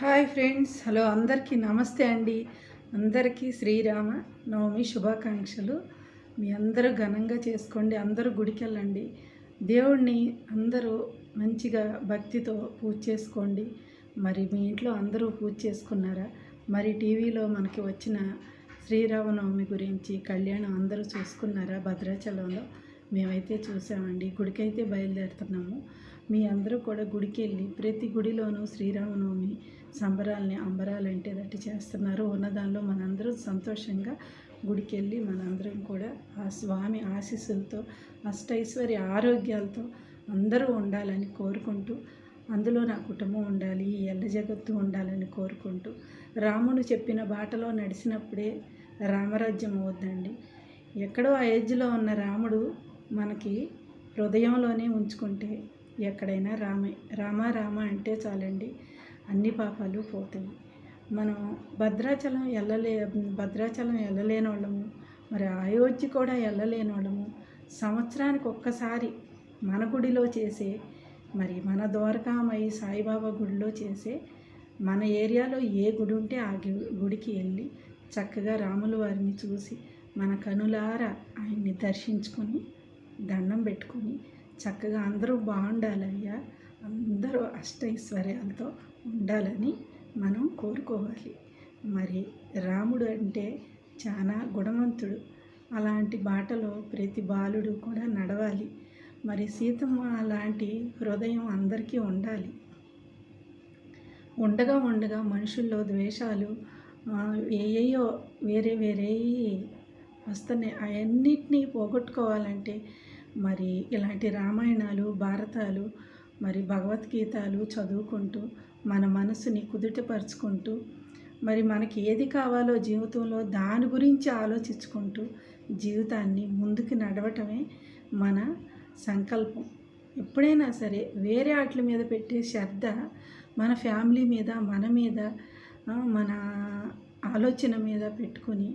Hi friends hello అందరికీ నమస్తే అండి. అందరికీ శ్రీరామ నవమి శుభాకాంక్షలు. మీ అందరూ ఘనంగా చేసుకోండి అందరూ గుడికి వెళ్ళండి దేవుణ్ణి అందరూ మంచిగా భక్తితో పూజ చేసుకోండి. మరి మీ ఇంట్లో అందరూ పూజ చేసుకున్నారా? మరి టీవీలో మనకి వచ్చిన శ్రీరామనవమి గురించి కళ్యాణం అందరూ చూసుకున్నారా భద్రాచలంలో? మేమైతే చూసామండి గుడికైతే బయలుదేరుతున్నాము. మీ అందరూ కూడా గుడికి వెళ్ళి ప్రతి గుడిలోనూ శ్రీరామనవమి సంబరాల్ని అంబరాలంటే దట్టి చేస్తున్నారు. ఉన్నదానిలో మనందరూ సంతోషంగా గుడికి వెళ్ళి మనందరం కూడా ఆ స్వామి ఆశీస్సులతో అష్టైశ్వర్య ఆరోగ్యాలతో అందరూ ఉండాలని కోరుకుంటూ అందులో నా కుటుంబం ఉండాలి ఈ ఎల్ల జగత్తు ఉండాలని కోరుకుంటూ రాముడు చెప్పిన బాటలో నడిచినప్పుడే రామరాజ్యం అవుద్దండి ఎక్కడో ఆ ఏజ్లో ఉన్న రాముడు మనకి హృదయంలోనే ఉంచుకుంటే ఎక్కడైనా రామే. రామ రామ అంటే చాలండి. అన్ని పాపాలు పోతాయి. మనం భద్రాచలం వెళ్ళలే భద్రాచలం వెళ్ళలేని వాళ్ళము మరి అయోధ్య కూడా వెళ్ళలేని వాళ్ళము సంవత్సరానికి ఒక్కసారి మన గుడిలో చేసే మరి మన ద్వారకామయ్య సాయిబాబా గుడిలో చేసే మన ఏరియాలో ఏ గుడి ఉంటే ఆ గుడికి వెళ్ళి చక్కగా రాముల వారిని చూసి మన కనులారా ఆయన్ని దర్శించుకొని దండం పెట్టుకొని చక్కగా అందరూ బాగుండాలయ్యా అందరూ అష్టైశ్వర్యాలతో ఉండాలని మనం కోరుకోవాలి. మరి రాముడు అంటే చాలా గుణవంతుడు. అలాంటి బాటలో ప్రతి బాలుడు కూడా నడవాలి. మరి సీతమ్మ అలాంటి హృదయం అందరికీ ఉండాలి. ఉండగా ఉండగా మనుషుల్లో ద్వేషాలు ఏయో వేరే వేరే వస్తున్నాయి. అవన్నిటినీ పోగొట్టుకోవాలంటే మరి ఇలాంటి రామాయణాలు భారతాలు మరి భగవద్గీతాలు చదువుకుంటూ మన మనసుని కుదుటపరుచుకుంటూ మరి మనకి ఏది కావాలో జీవితంలో దాని గురించి ఆలోచించుకుంటూ జీవితాన్ని ముందుకు నడవటమే మన సంకల్పం. ఎప్పుడైనా సరే వేరే వాటి మీద పెట్టే శ్రద్ధ మన ఫ్యామిలీ మీద మన మీద మన ఆలోచన మీద పెట్టుకొని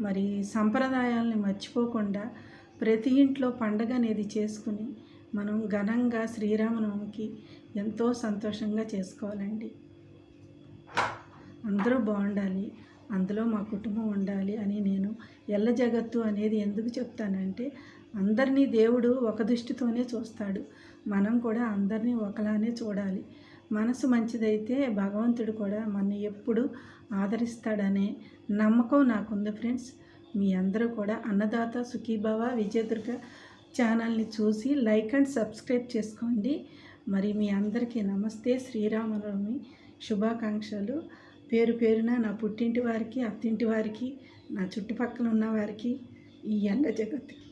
మరి సంప్రదాయాలని మర్చిపోకుండా ప్రతి ఇంట్లో పండగ అనేది చేసుకుని మనం ఘనంగా శ్రీరామనవమికి ఎంతో సంతోషంగా చేసుకోవాలండి. అందరూ బాగుండాలి అందులో మా కుటుంబం ఉండాలి అని నేను ఎల్ల జగత్తు అనేది ఎందుకు చెప్తానంటే అందరినీ దేవుడు ఒక దృష్టితోనే చూస్తాడు. మనం కూడా అందరినీ ఒకలానే చూడాలి. మనసు మంచిదైతే భగవంతుడు కూడా మన ఎప్పుడు ఆదరిస్తాడనే నమ్మకం నాకుంది ఫ్రెండ్స్. మీ అందరూ కూడా అన్నదాత సుఖీభవ విజయదుర్గ ఛానల్ని చూసి లైక్ అండ్ సబ్స్క్రైబ్ చేసుకోండి. మరి మీ అందరికీ నమస్తే శ్రీరామనవమి శుభాకాంక్షలు. పేరు పేరున నా పుట్టింటి వారికి అత్తింటి వారికి నా చుట్టుపక్కల ఉన్న వారికి ఈ ఎండ జగత్తుకి.